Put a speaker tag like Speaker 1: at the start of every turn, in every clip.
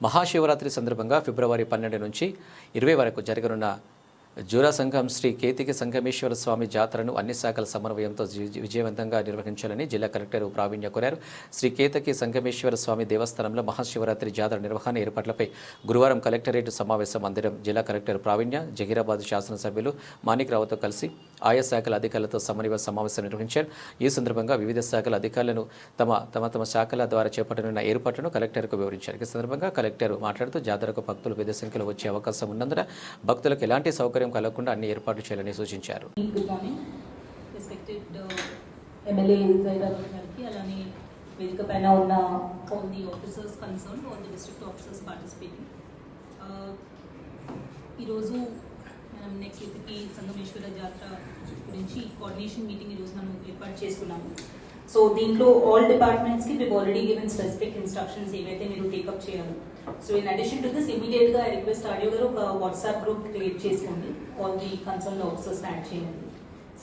Speaker 1: మహాశివరాత్రి సందర్భంగా ఫిబ్రవరి పన్నెండు నుంచి ఇరవై వరకు జరగనున్న జూరా సంఘం శ్రీ కేతికి సంగమేశ్వర స్వామి జాతరను అన్ని శాఖల సమన్వయంతో విజయవంతంగా నిర్వహించాలని జిల్లా కలెక్టర్ ప్రావీణ్య కోరారు. శ్రీ కేతకి సంగమేశ్వర స్వామి దేవస్థానంలో మహాశివరాత్రి జాతర నిర్వహణ ఏర్పాట్లపై గురువారం కలెక్టరేట్ సమావేశం మందిరం జిల్లా కలెక్టర్ ప్రావీణ్య జహీరాబాద్ శాసనసభ్యులు మాణిక్ రావుతో కలిసి ఆయా శాఖల అధికారులతో సమన్వయ సమావేశం నిర్వహించారు. ఈ సందర్భంగా వివిధ శాఖల అధికారులను తమ తమ తమ శాఖల ద్వారా చేపట్టనున్న ఏర్పాట్లను కలెక్టర్కు వివరించారు. ఈ సందర్భంగా కలెక్టర్ మాట్లాడుతూ జాతరకు భక్తులు పెద్ద సంఖ్యలో వచ్చే అవకాశం ఉన్నందున భక్తులకు ఎలాంటి సౌకర్యం కలగకుండా అన్ని ఏర్పాట్లు చేయాలని సూచించారు.
Speaker 2: ఎమ్మెల్యే గారికి అలానే వేదిక పైన ఉన్న all the officers concern all the district officers participating ఈరోజు మనం నెక్స్ట్ ఇప్పటికి సంగమేశ్వర జాతర గురించి కోఆర్డినేషన్ మీటింగ్ ఈరోజు మనం ఏర్పాటు చేసుకున్నాము. సో దీంట్లో ఆల్ డిపార్ట్మెంట్స్కి మేము ఆల్రెడీ గివెన్ స్పెసిఫిక్ ఇన్స్ట్రక్షన్స్ ఏవైతే మీరు టేకప్ చేయాలి. So in addition to this ఇమీడియట్గా రిక్వెస్ట్ ఆడియో గారు ఒక వాట్సాప్ గ్రూప్ క్రియేట్ చేసుకోండి. All the concern officers add చేయండి.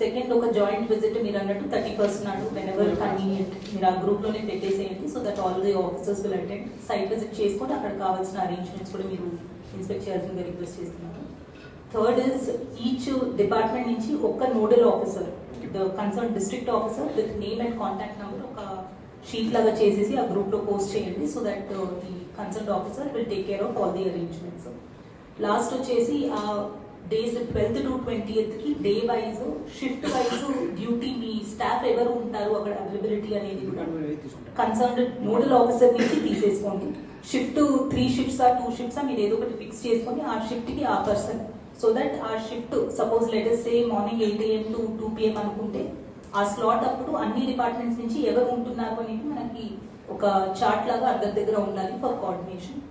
Speaker 2: సెకండ్ ఒక జాయింట్ విజిట్ మీరు అన్నట్టు థర్టీ పర్సెంట్ నాడు వెన్ ఎవర్ కన్వీనియంట్ మీరు ఆ గ్రూప్లోనే పెట్టేసేయండి. So that all the officers will attend site visit చేసుకొని అక్కడ కావాల్సిన అరేంజ్మెంట్స్ కూడా మీరు ఇన్స్పెక్ట్ చేయాల్సిందిగా రిక్వెస్ట్ చేస్తున్నాను థర్డ్ ఇస్ ఈచ్ డిపార్ట్మెంట్ నుంచి ఒక్క nodal officer the concern district officer with name and contact number ఒక షీట్ లాగా చేసేసి ఆ గ్రూప్లో పోస్ట్ చేయండి so that the concern officer will take care of all the arrangements last వచ్చేసి ఆ డేస్ ట్వెల్త్ టు ట్వంటీ కి day wise shift wise duty మీ staff ఎవరు ఉంటారు అక్కడ అవైలబిలిటీ అనేది కన్సర్న్ నోడల్ ఆఫీసర్ నుంచి తీసేసుకోండి. షిఫ్ట్ త్రీ షిఫ్ట్స్ ఆ టూ షిఫ్ట్స్ మీరు ఏదో ఒకటి ఫిక్స్ చేసుకొని ఆ షిఫ్ట్కి ఆ పర్సన్ సో దట్ ఆ shift suppose letter say morning eight AM to two PM అనుకుంటే ఆ స్లాట్ అప్పుడు అన్ని డిపార్ట్మెంట్స్ నుంచి ఎవరు ఉంటున్నారు అనేది మనకి ఒక చార్ట్ లాగా అందరి దగ్గర ఉండాలి ఫర్ కోఆర్డినేషన్